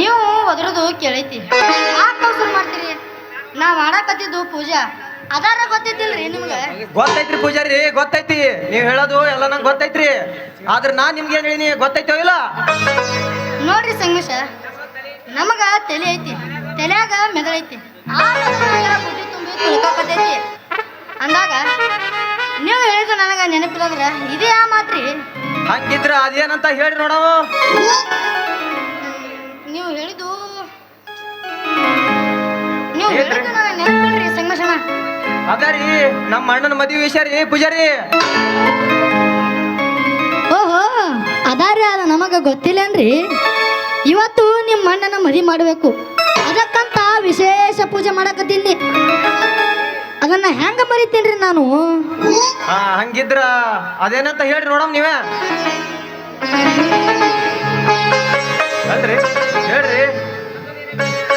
ನೀವು ಒದ್ರದು ಕೇಳೈತಿ. ಯಾಕೆ ಶುರು ಮಾಡ್ತೀರಿ. ನಾ ಮಾಡಾಕತ್ತಿದ್ದು ಪೂಜಾ. ಅದಾರ ಗೊತ್ತೈತಿಲ್ರಿ ನಿಮ್ಗೆ? ಗೊತ್ತೈತ್ರಿ ಪೂಜಾರಿ ಗೊತ್ತೈತಿ. ನೀವ್ ಹೇಳೋದು ಎಲ್ಲ ನಂಗೆ ಗೊತ್ತೈತ್ರಿ. ಆದ್ರೆ ನಾ ನಿಮ್ಗೆ ಏನ್ ಹೇಳಿನಿ ಗೊತ್ತೈತೋ ಇಲ್ಲ? ನೋಡ್ರಿ ಸಂಗಮೇಶ ನಮಗ ತಲೆ ಐತಿ. ತಲೆಯಾಗ ಮೆದಳೈತಿ ಆ ಮೆದುಳಾಗ ಬುದ್ಧಿ ತುಂಬಿ ತುಳ್ಕಾಕತೈತಿ ಅಂದಾಗ ನೀವು ಹೇಳಿದ್ದು ನನಗ ನೆನಪಿಲ್ಲಂದ್ರ ಇದೇ ಆ ಮಾತ್ರಿ. ಹಂಗಿದ್ರ ಅದೇನಂತ ಹೇಳಿ ನೋಡವ. ಅದರಿ ನಮ್ಮ ಅಣ್ಣನ ಮದುವೆ ವಿಷಯ ರೀ ಪೂಜಾರಿ. ಓಹೋ ಅದಾರಿ ಅದ ನಮಗ ಗೊತ್ತಿಲ್ಲನ್ರಿ? ಇವತ್ತು ನಿಮ್ಮ ಅಣ್ಣನ ಮದಿ ಮಾಡಬೇಕು. ಅದಕ್ಕಂತ ವಿಶೇಷ ಪೂಜೆ ಮಾಡಕತ್ತೀನಿ. ಅದನ್ನ ಹೆಂಗ ಮರಿತೀನ್ರಿ ನಾನು? ಹಾ ಹಂಗಿದ್ರ ಅದೇನಂತ ಹೇಳ್ರಿ ನೋಡಮ್ ನೀವೇ. ಅಲ್ರಿ ಹೇಳ್ರಿ.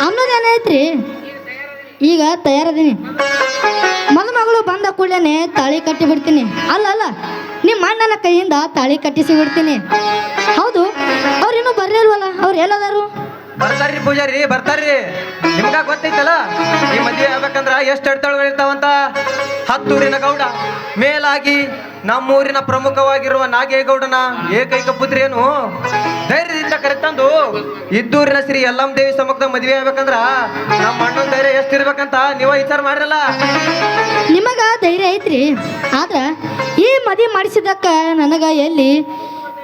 ಅನ್ನೋದೇನೈತ್ರಿ ಈಗ ತಯಾರದೀನಿ. ಮದುಮಗಳು ಬಂದ ಕೂಡಲೇ ತಾಳಿ ಕಟ್ಟಿ ಬಿಡ್ತೀನಿ. ಅಲ್ಲ ಅಲ್ಲ, ನಿಮ್ಮ ಅಣ್ಣನ ಕೈಯಿಂದ ತಾಳಿ ಕಟ್ಟಿಸಿ ಬಿಡ್ತೀನಿ. ಹೌದು, ಅವ್ರು ಬರ್ರಲ್ವಲ್ಲ ಅವ್ರು ಎಲ್ಲದಾರು? ಬರ್ತಾರ್ರಿ ಪೂಜಾರಿ, ಬರ್ತಾರ್ರಿ. ನಿಮ್ಗ ಗೊತ್ತೈತಲ್ಲ, ಈ ಮದ್ವೆ ಆಗ್ಬೇಕಂದ್ರ ಎಷ್ಟು ಎಡ್ತಾಳು ಇರ್ತಾವಂತ? ಹತ್ತೂರಿನ ಗೌಡ, ಮೇಲಾಗಿ ನಮ್ಮೂರಿನ ಪ್ರಮುಖವಾಗಿರುವ ನಾಗೇಗೌಡನ ಏಕೈಕ ಪುತ್ರಿಯನ್ನು ಧೈರ್ಯದಿಂದ ಕರೆತಂದು ಇದ್ದೂರಿನ ಶ್ರೀ ಯಲ್ಲಮ್ಮ ದೇವಿ ಸಮ್ಮುಖದ ಮದುವೆ ಆಗ್ಬೇಕಂದ್ರ ನಮ್ಮ ಅಣ್ಣನ ಧೈರ್ಯ ಎಷ್ಟಿರ್ಬೇಕಂತ ನೀವ ವಿಚಾರ ಮಾಡಿರಲ್ಲ? ನಿಮಗ ಧೈರ್ಯ ಐತ್ರಿ. ಆದ್ರ ಈ ಮದಿ ಮಾಡಿಸಿದಕ್ಕ ನನಗ ಎಲ್ಲಿ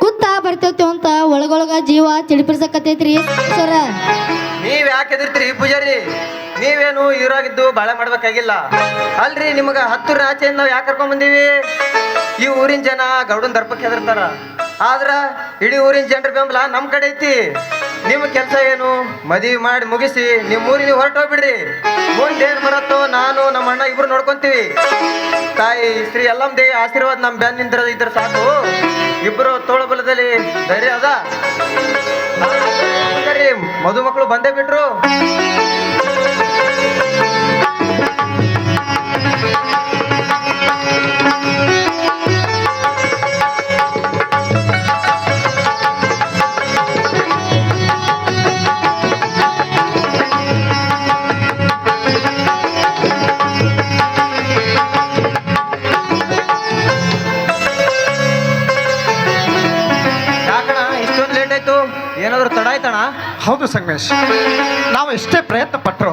ಕುತ್ತ ಬರ್ತೈತೋ ಅಂತ ಒಳಗೊಳಗ ಜೀವ ಚಿಡಿಪಿಡ್ಸಕತ್ತೈತ್ರಿ ಸರ. ನೀವ್ ಯಾಕೆ ಎದಿರ್ತೀರಿ ಪೂಜಾರಿ? ನೀವೇನು ಇವರಾಗಿದ್ದು ಬಾಳೆ ಮಾಡ್ಬೇಕಾಗಿಲ್ಲ? ಅಲ್ರಿ, ನಿಮಗ ಹತ್ತು ಆಚೆಯಿಂದ ನಾವು ಯಾಕೆ ಕರ್ಕೊಂಡ್ ಬಂದೀವಿ? ಈ ಊರಿನ ಜನ ಗೌಡನ್ ದರ್ಪಕ್ಕೆ ಹೆದರ್ತಾರ. ಆದ್ರ ಇಡೀ ಊರಿನ ಜನರ ಬೆಂಬಲ ನಮ್ ಕಡೆ ಐತಿ. ನಿಮ್ಮ ಕೆಲಸ ಏನು? ಮದುವೆ ಮಾಡಿ ಮುಗಿಸಿ ನಿಮ್ಮ ಊರಿಗೆ ಹೊರಟೋಗ್ಬಿಡ್ರಿ ಮುಂದೇನ್ ಬರತ್ತೋ ನಾನು ನಮ್ಮ ಅಣ್ಣ ಇಬ್ರು ನೋಡ್ಕೊಂತೀವಿ. ತಾಯಿ, ಶ್ರೀ ಎಲ್ಲಮ್ಮ ದೇವಿ ಆಶೀರ್ವಾದ ನಮ್ಮ ಬ್ಯಾನ್ ನಿಂತರ ಇದ್ರ ಸಾಕು. ಇಬ್ರು ತೋಳಬಲದಲ್ಲಿ ಧೈರ್ಯ ಅದ. ಸರಿ ಮದುಮಕ್ಕಳು ಬಂದೇ ಬಿಟ್ರು. ಏನಾದ್ರು ತಡ ಹೌದು ಸಂಗಮೇಶ್ ನಾವು ಎಷ್ಟೇ ಪ್ರಯತ್ನ ಪಟ್ಟರು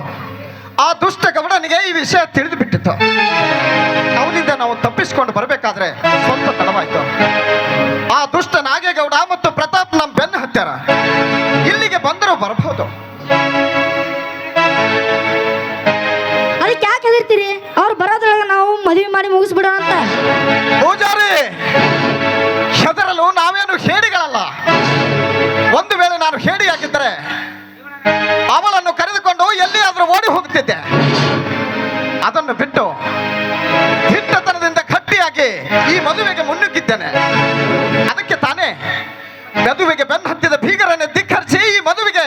ತಡವಾಯ್ತು. ಆ ದುಷ್ಟ ನಾಗೇಗೌಡ ಮತ್ತು ಪ್ರತಾಪ್ ನಮ್ಮ ಬೆನ್ನು ಹತ್ಯಾರ. ಇಲ್ಲಿಗೆ ಬಂದರೂ ಬರಬಹುದು. ಅದಕ್ಕೆ ಯಾಕೆ ಹೆದರ್ತೀರಿ? ಅವ್ರು ಬರೋದ್ರೊಳಗೆ ನಾವು ಮದುವೆ ಮಾಡಿ ಮುಗಿಸ್ಬಿಡೋಣ ಅಂತ. ಪೂಜಾರಿ ಹೆದರಲು ನಾವೇನು ಹೇಡಿಗಳಲ್ಲ. ಒಂದು ವೇಳೆ ನಾನು ಹೇಡಿಯಾಗಿದ್ದರೆ ಅವಳನ್ನು ಕರೆದುಕೊಂಡು ಎಲ್ಲಿಯಾದ್ರೂ ಓಡಿ ಹೋಗ್ತಿದ್ದೆ ಅದನ್ನು ಬಿಟ್ಟು ಹಿಟ್ಟತನದಿಂದ ಗಟ್ಟಿಯಾಗಿ ಈ ಮದುವೆಗೆ ಮುನ್ನುಗ್ಗಿದ್ದೇನೆ ಅದಕ್ಕೆ ತಾನೇ ಮದುವೆಗೆ ಬೆನ್ನು ಹತ್ತಿದ ಬೀಗರನ್ನು ಧಿಕ್ಕರಿಸಿ ಈ ಮದುವೆಗೆ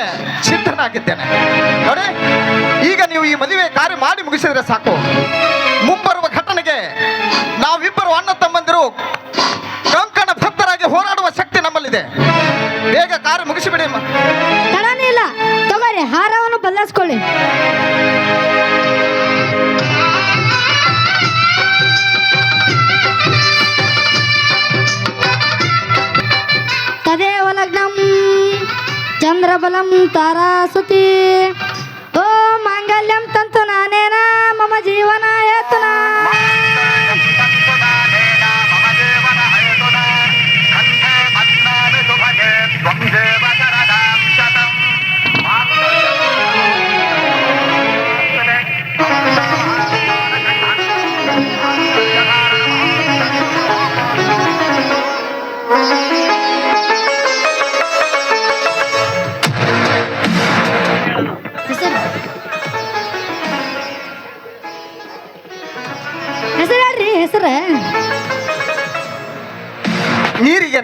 ಸಿದ್ಧನಾಗಿದ್ದೇನೆ. ನೋಡಿ, ಈಗ ನೀವು ಈ ಮದುವೆ ಕಾರ್ಯ ಮಾಡಿ ಮುಗಿಸಿದ್ರೆ ಸಾಕು. ಮುಂಬರುವ ಘಟನೆಗೆ ನಾವಿಬ್ಬರು ಅಣ್ಣ ತಮ್ಮಂದಿರು ಕಂಕಣ ಭಕ್ತರಾಗಿ ಹೋರಾಡುವ ಶಕ್ತಿ ನಮ್ಮಲ್ಲಿದೆ. ಬೇಗ ಕಾರ್ಯ ಮುಗಿಸಿಬಿಡಿ ಇಲ್ಲ. ಹಾರವನ್ನು ಬದಲಾಯಿಸ್ಕೊಳ್ಳಿ. ಚಂದ್ರಬಲಂ ತಾರಾಸುತಿ ಓ ಮಾಂಗಲ್ಯಂ ತಂತು ನಾನೇನ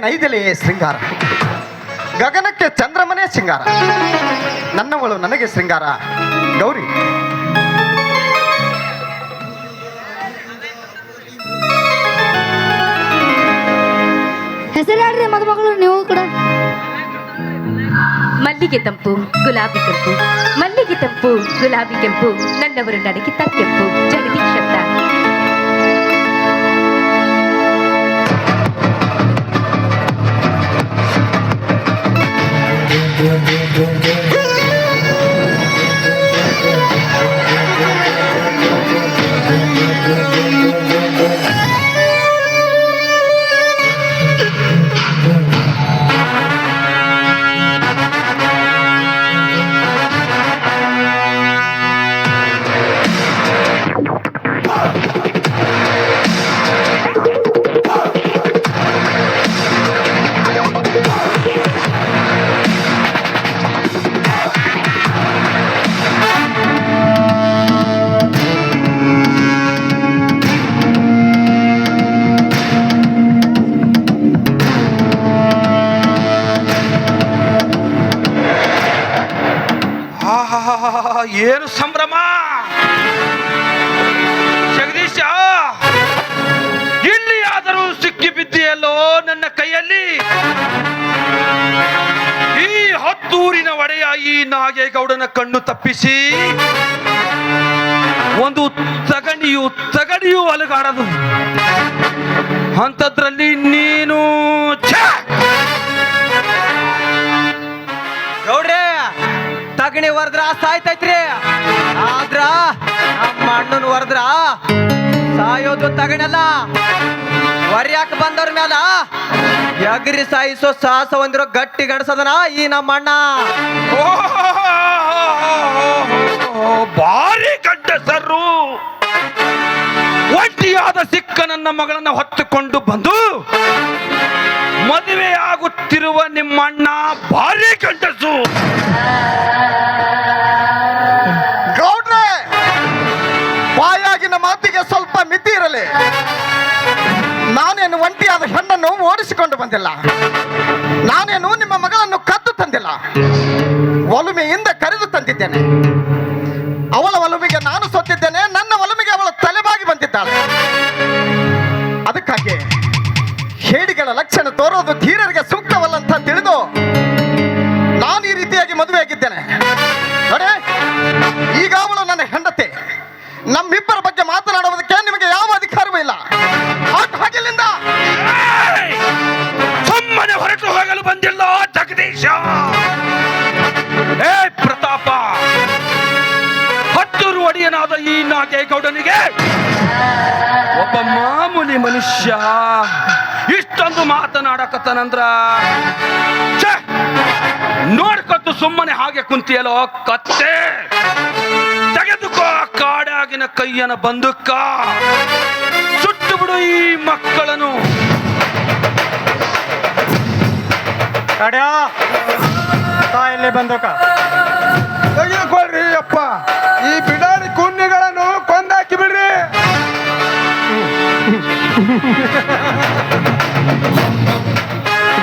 ನೈದೆಲೆಯೇ ಶೃಂಗಾರ. ಗಗನಕ್ಕೆ ಚಂದ್ರಮನೆ ಶೃಂಗಾರ. ನನ್ನವಳು ನನಗೆ ಶೃಂಗಾರ. ಗೌರಿ. ಹೆಸರು ಹೇಳ್ರಿ ಮದುಮಗಳು ನೀವು ಕೂಡ. ಮಲ್ಲಿಗೆ ತಂಪು ಗುಲಾಬಿ ಕೆಂಪು. ಮಲ್ಲಿಗೆ ತಂಪು ಗುಲಾಬಿ ಕೆಂಪು. ನನ್ನವರು ನನಗಿತ್ತ ಕೆಂಪು. ಜಗದೀಶ್ ಅಂತ ತಪ್ಪಿಸಿ. ಒಂದು ತಗಣಿಯು ತಗಣಿಯು ಅಲುಗಾಡದು ಅಂಥದ್ರಲ್ಲಿ ನೀನು ನೋಡ್ರಿ ತಗಣಿ ಹೊರದ್ರ ಸಾಯ್ತೈತ್ರಿ ಆದ್ರ ನಮ್ಮ ಅಣ್ಣನ ಹೊರದ್ರ ಸಾಯೋದು ತಗಣಲ್ಲ. ಹೊರ್ಯಾಕ ಬಂದವ್ರ ಮ್ಯಾಲ ಎಗರಿ ಸಾಯಿಸೋ ಸಾಹಸ ಹೊಂದಿರೋ ಗಟ್ಟಿ ಗಣಸದನ ಈ ನಮ್ಮ ಅಣ್ಣ. ಭಾರಿ ಗಡ್ಡಸರು ಒಂಟಿಯಾದ ಸಿಕ್ಕ ನನ್ನ ಮಗಳನ್ನ ಹೊತ್ತುಕೊಂಡು ಬಂದು ಮದುವೆಯಾಗುತ್ತಿರುವ ನಿಮ್ಮಣ್ಣ ಭಾರಿ ಗಂಡಸು ಗೌಡ್ರೆ, ಬಾಯಾಗಿನ ಮಾತಿಗೆ ಸ್ವಲ್ಪ ಮಿತಿ ಇರಲಿ. ನಾನೇನು ಒಂಟಿಯಾದ ಹೆಣ್ಣನ್ನು ಓಡಿಸಿಕೊಂಡು ಬಂದಿಲ್ಲ. ನಾನೇನು ನಿಮ್ಮ ಮಗಳನ್ನು ಕದ್ದು ತಂದಿಲ್ಲ. ಒಲುಮೆಯಿಂದ ಕರೆದು ತಂದಿದ್ದೇನೆ. ಈ ಗೌಡನಿಗೆ ಒಬ್ಬ ಮಾಮೂಲಿ ಮನುಷ್ಯ ಇಷ್ಟೊಂದು ಮಾತನಾಡಕತ್ತನಂದ್ರ ಛೆ! ನೋಡ್ಕೊತ್ತು ಸುಮ್ಮನೆ ಹಾಗೆ ಕುಂತಿಯಲೋ ಕತ್ತೆ. ತೆಗೆದುಕೋ ಕಾಡಾಗಿನ ಕೈಯನ ಬಂದುಕ್ಕ. ಸುಟ್ಟು ಬಿಡು ಈ ಮಕ್ಕಳನ್ನು. ಬಂದೋಕ ತೆಗೆದುಕೊಳ್ರಿ ಅಪ್ಪ. ಈ ಬಿಡಾಡಿ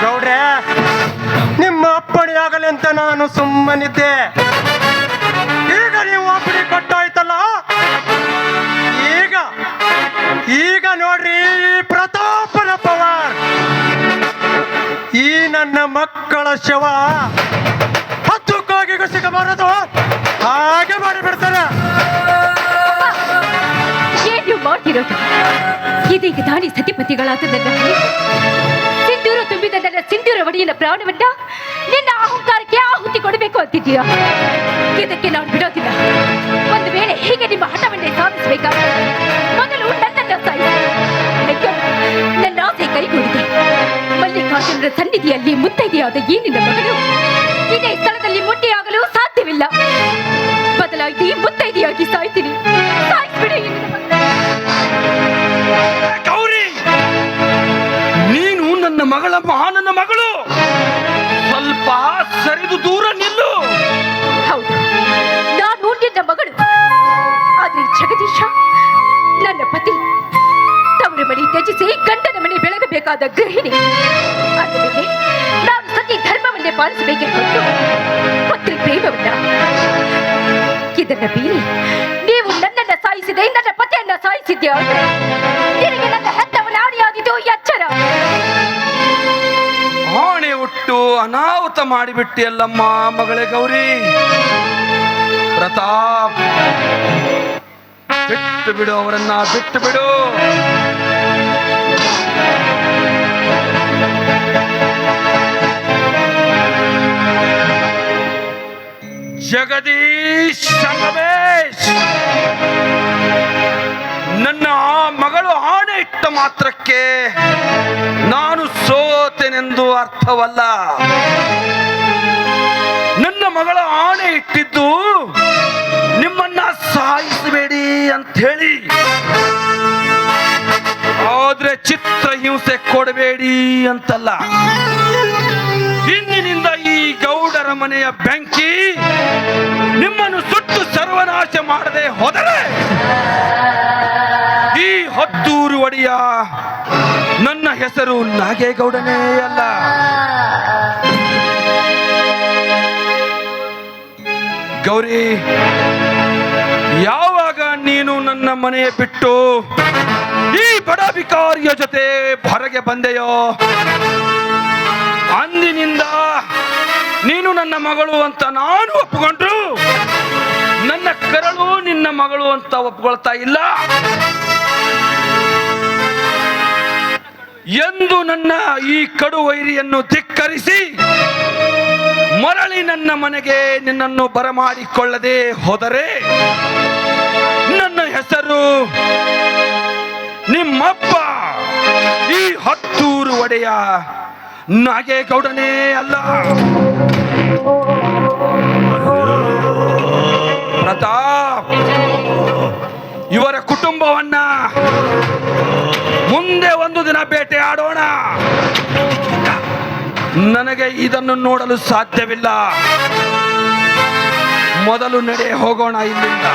ಗೌಡ್ರೆ, ನಿಮ್ಮ ಅಪ್ಪಣೆ ಆಗಲಿ ಅಂತ ನಾನು ಸುಮ್ಮನಿದ್ದೆ. ಈಗ ನೀವು ಅಪ್ಪಣೆ ಕೊಟ್ಟಾಯ್ತಲ್ಲ? ಈಗ ಈಗ ನೋಡ್ರಿ ಪ್ರತಾಪನ ಪವಾರ್. ಈ ನನ್ನ ಮಕ್ಕಳ ಶವ ಹತ್ತು ಕಾಗಿಗೂ ಸಿಗಬಾರದು. ಹಾಗೆ ಮಾಡಿಬಿಡ್ತಾರೆ ಮಾಡ್ತಿರೋದು ಇದೀಗ ದಾನಿ ಸತಿಪತಿಗಳಾದ ಸಿಂಧೂರ ತುಂಬಿದ ನನ್ನ ಸಿಂಧೂರ ಒಡೆಯನ ಪ್ರಾಣವನ್ನ ನಿನ್ನ ಅಹಂಕಾರಕ್ಕೆ ಆಹುತಿ ಕೊಡಬೇಕು ಅಂತಿದ್ದೀಯ? ಇದಕ್ಕೆ ನಾನು ಬಿಡೋದಿಲ್ಲ ಒಂದು ವೇಳೆ ಹೀಗೆ ನಿಮ್ಮ ಹಠವನ್ನೇ ಸಾಧಿಸಬೇಕಾದ್ರೆ ಮೊದಲು ನನ್ನನ್ನ ನನ್ನ ಆಸೆ ಕೈಗೂಡಿದೆ. ಮಲ್ಲಿಕಾರ್ಜುನರ ಸನ್ನಿಧಿಯಲ್ಲಿ ಮುತ್ತೈದೆಯಾದ ಈ ನಿನ್ನ ಮಗಳು ಇದೇ ಸ್ಥಳದಲ್ಲಿ ಮುಟ್ಟಿಯಾಗಲು ಸಾಧ್ಯವಿಲ್ಲ. ಬದಲಾಗಿ ಮುತ್ತೈದೆಯಾಗಿ ಸಾಯ್ತೀನಿ. ಮನೆ ಬೆಳಗಬೇಕಾದ ಗೃಹಿಣಿ ನಾನು ಸತಿ ಧರ್ಮವನ್ನೇ ಪಾಲಿಸಬೇಕೆ ಹೊರತು ಪತ್ರಿ ಪ್ರೇಮವನ್ನ ಇದನ್ನ ಬೀರಿ ನೀವು ನನ್ನನ್ನ ಸಾಯಿಸಿದೆ, ನನ್ನ ಪತಿಯನ್ನ ಸಾಯಿಸಿದ್ಯಾ? ನನ್ನ ಹೆತ್ತವನ ಆಡಿಯಾಗಿದ್ದು ಎಚ್ಚರ ಆಣೆ ಹುಟ್ಟು ಅನಾಹುತ ಮಾಡಿಬಿಟ್ಟಿಯಲ್ಲಮ್ಮ ಮಗಳೇ ಗೌರಿ. ಪ್ರತಾಪ್, ಬಿಟ್ಟು ಬಿಡು ಅವರನ್ನ, ಬಿಟ್ಟು ಬಿಡು. ಜಗದೀಶ್ ಸಂಗಮೇಶ್. ನನ್ನ ಮಗಳು ಆಣೆ ಇಟ್ಟ ಮಾತ್ರಕ್ಕೆ ನಾನು ಸೋತೆನೆಂದು ಅರ್ಥವಲ್ಲ. ನನ್ನ ಮಗಳ ಆಣೆ ಇಟ್ಟಿದ್ದು ನಿಮ್ಮನ್ನ ಸಾಯಿಸಬೇಡಿ ಅಂತ ಹೇಳಿ ಆದ್ರೆ ಚಿತ್ರ ಹಿಂಸೆ ಕೊಡಬೇಡಿ ಅಂತಲ್ಲ. ಇಂದಿನಿಂದ ಈ ಮನೆಯ ಬೆಂಕಿ ನಿಮ್ಮನ್ನು ಸುಟ್ಟು ಸರ್ವನಾಶ ಮಾಡದೆ ಹೋದರೆ ಈ ಹತ್ತೂರು ಒಡೆಯ ನನ್ನ ಹೆಸರು ನಾಗೇಗೌಡನೇ ಅಲ್ಲ. ಗೌರಿ, ಯಾವಾಗ ನೀನು ನನ್ನ ಮನೆಯ ಬಿಟ್ಟು ಈ ಬಡ ಬಿಕಾರಿಯ ಜೊತೆ ಹೊರಗೆ ಬಂದೆಯೋ? ಅಂದಿನಿಂದ ನನ್ನ ಮಗಳು ಅಂತ ನಾನು ಒಪ್ಪಿಕೊಂಡ್ರು ನನ್ನ ಕರಳು ನಿನ್ನ ಮಗಳು ಅಂತ ಒಪ್ಕೊಳ್ತಾ ಇಲ್ಲ. ಎಂದು ನನ್ನ ಈ ಕಡು ವೈರಿಯನ್ನು ಧಿಕ್ಕರಿಸಿ ಮರಳಿ ನನ್ನ ಮನೆಗೆ ನಿನ್ನನ್ನು ಬರಮಾಡಿಕೊಳ್ಳದೆ ಹೋದರೆ ನನ್ನ ಹೆಸರು ನಿಮ್ಮಪ್ಪ. ಈ ಹತ್ತೂರು ಒಡೆಯ ನಾಗೇಗೌಡನೇ ಅಲ್ಲ. ಪ್ರತಾಪ್, ಇವರ ಕುಟುಂಬವನ್ನ ಮುಂದೆ ಒಂದು ದಿನ ಬೇಟೆ ಆಡೋಣ. ನನಗೆ ಇದನ್ನು ನೋಡಲು ಸಾಧ್ಯವಿಲ್ಲ. ಮೊದಲು ನಡೆ ಹೋಗೋಣ ಇಲ್ಲಿಂದ.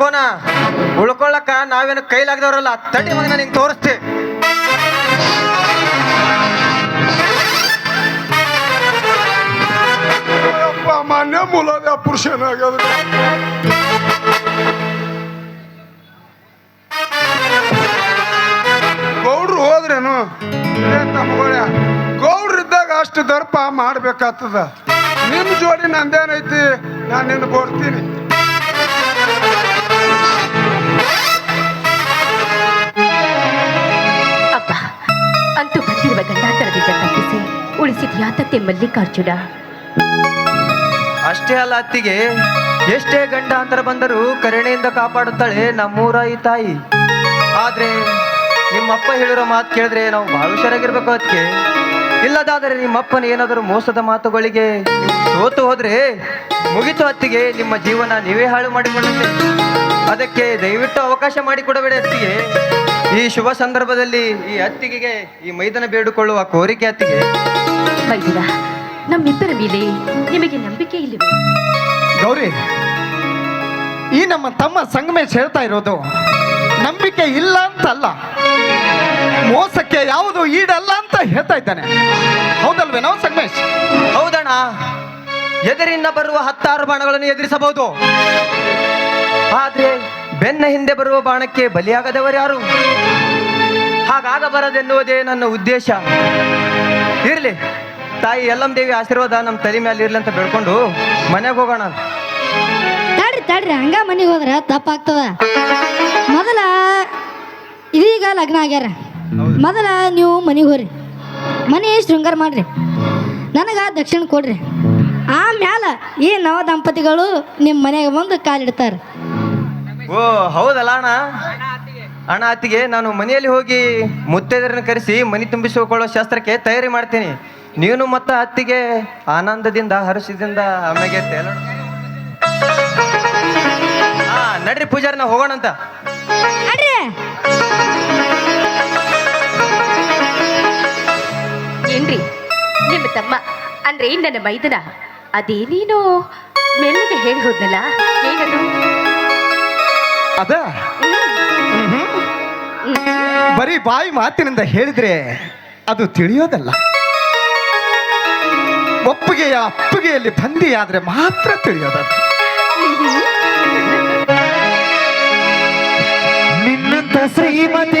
ಏ ಉಳ್ಕೊಳ್ಳಕ್ಕ ಉಳ್ಕೊಳ್ಳಕ ನಾವೇನು ಕೈಲಾಗದವ್ರಲ್ಲ, ತಡಿ ಮಗನ, ನಿಂಗೆ ತೋರಿಸ್ತಿ. ಮಾನ್ಯ ಮೂಲದ ಗೌಡ್ರು ಹೋದ್ರೇನು? ಗೌಡ್ರು ಇದ್ದಾಗ ಅಷ್ಟು ದರ್ಪ ಮಾಡ್ಬೇಕಾಗ್ತದ. ನಿಮ್ಮ ಜೋಡಿ ನಂದೇನೈತಿ? ನಾನು ನಿನ್ನ ಕೊಡ್ತೀನಿ. ಉಳಿಸಿದ್ಯಾ ತತ್ತೆ ಮಲ್ಲಿಕಾರ್ಜುನ. ಅಷ್ಟೇ ಅಲ್ಲ ಅತ್ತಿಗೆ, ಎಷ್ಟೇ ಗಂಡ ಅಂತರ ಬಂದರೂ ಕರುಣೆಯಿಂದ ಕಾಪಾಡುತ್ತಾಳೆ ನಮ್ಮೂರ ಈ ತಾಯಿ. ಆದ್ರೆ, ನಿಮ್ಮಪ್ಪ ಹೇಳಿರೋ ಮಾತು ಕೇಳಿದ್ರೆ ನಾವು ಬಹಳ ಹುಷಾರಾಗಿರ್ಬೇಕು ಅದಕ್ಕೆ ಇಲ್ಲದಾದರೆ ನಿಮ್ಮಪ್ಪನ ಏನಾದರೂ ಮೋಸದ ಮಾತುಗಳಿಗೆ ಸೋತು ಹೋದ್ರೆ ಮುಗಿತು ಅತ್ತಿಗೆ, ನಿಮ್ಮ ಜೀವನ ನೀವೇ ಹಾಳು ಮಾಡಿಕೊಳ್ಳುತ್ತೆ. ಅದಕ್ಕೆ ದಯವಿಟ್ಟು ಅವಕಾಶ ಮಾಡಿಕೊಡಬೇಡಿ ಅತ್ತಿಗೆ. ಈ ಶುಭ ಸಂದರ್ಭದಲ್ಲಿ ಈ ಅತ್ತಿಗೆಗೆ ಈ ಮೈದನ ಬೇಡಿಕೊಳ್ಳುವ ಕೋರಿಕೆ ಅತ್ತಿಗೆ. ವೈದ್ಯರ ನಮ್ಮಿಬ್ಬರ ಮೇಲೆ ನಿಮಗೆ ನಂಬಿಕೆ ಇಲ್ಲವೇ? ಗೌರಿ ಈ ನಮ್ಮ ತಮ್ಮ ಸಂಗಮೇಶ್ ಹೇಳ್ತಾ ಇರೋದು ನಂಬಿಕೆ ಇಲ್ಲ ಅಂತ ಅಲ್ಲ ಮೋಸಕ್ಕೆ ಯಾವುದು ಈಡಲ್ಲ ಅಂತ ಹೇಳ್ತಾ ಇದ್ದಾನೆ. ಹೌದಲ್ವೇನೋ ಸಂಗಮೇಶ್? ಹೌದಣ್ಣ ಎದುರಿನ ಬರುವ ಹತ್ತಾರು ಬಾಣಗಳನ್ನು ಎದುರಿಸಬಹುದು. ಆದ್ರೆ ಬೆನ್ನ ಹಿಂದೆ ಬರುವ ಬಾಣಕ್ಕೆ ಬಲಿಯಾಗದವರು ಯಾರು ಹಾಗಾಗಬಾರದೆನ್ನುವುದೇ ನನ್ನ ಉದ್ದೇಶ. ಇರಲಿ ತಾಯಿ ಎಲ್ಲಮ್ಮ ದೇವಿ ಆಶೀರ್ವಾದ ನಮ್ಮ ತಲೆ ಮೇಲೆ ಇರ್ಲಿ ಅಂತ ಬೆಳ್ಕೊಂಡು ಮನೆಗೆ ಹೋಗೋಣ. ತಡ್ರಿ ತಡ್ರಿ ಹಂಗ ಮನೆಗೆ ಹೋದ್ರ ತಪ್ಪಾಗ್ತದ. ಮೊದಲ ಇದೀಗ ಲಗ್ನ ಆಗ್ಯಾರ. ಮೊದಲ ನೀವು ಮನೆಗೆ ಹೋಗ್ರಿ ಮನೆ ಶೃಂಗಾರ ಮಾಡ್ರಿ. ನನಗೆ ದಕ್ಷಿಣ ಕೊಡ್ರಿ. ಆಮ್ಯಾಲ ಈ ನವ ದಂಪತಿಗಳು ನಿಮ್ಮ ಮನೆಗೆ ಬಂದು ಕಾಲಿಡ್ತಾರೆ. ಓ, ಹೌದಲ್ಲ ಅಣ್ಣ? ಅಣ್ಣ ಅತ್ತಿಗೆ, ನಾನು ಮನೆಯಲ್ಲಿ ಹೋಗಿ ಮುತ್ತೈದರನ್ನು ಕರೆಸಿ ಮನೆ ತುಂಬಿಸಿಕೊಳ್ಳೋ ಶಾಸ್ತ್ರಕ್ಕೆ ತಯಾರಿ ಮಾಡ್ತೀನಿ. ನೀನು ಮತ್ತು ಅತ್ತಿಗೆ ಆನಂದದಿಂದ ಹರ್ಷದಿಂದ ಆಮೇಲೆ ಹಾ, ನಡ್ರಿ ಪೂಜಾರಿ ನಾವು ಹೋಗೋಣಂತ ಏನ್ರಿ, ನಿಮ್ಮ ತಮ್ಮ, ಅಂದ್ರೆ ನನ್ನ ಮೈದನ ಅದೇನೇನೋ ಮೆಲ್ಲಗೆ ಹೇಳಿ ಹೋದ್ನಲ್ಲ ಏನದು ಅದ? ಬರೀ ಬಾಯಿ ಮಾತಿನಿಂದ ಹೇಳಿದ್ರೆ ಅದು ತಿಳಿಯೋದಲ್ಲ. ಒಪ್ಪಿಗೆಯ ಅಪ್ಪುಗೆಯಲ್ಲಿ ಆದ್ರೆ ಮಾತ್ರ ತಿಳಿಯೋದದು ನಿನ್ನಂತ ಶ್ರೀಮತಿ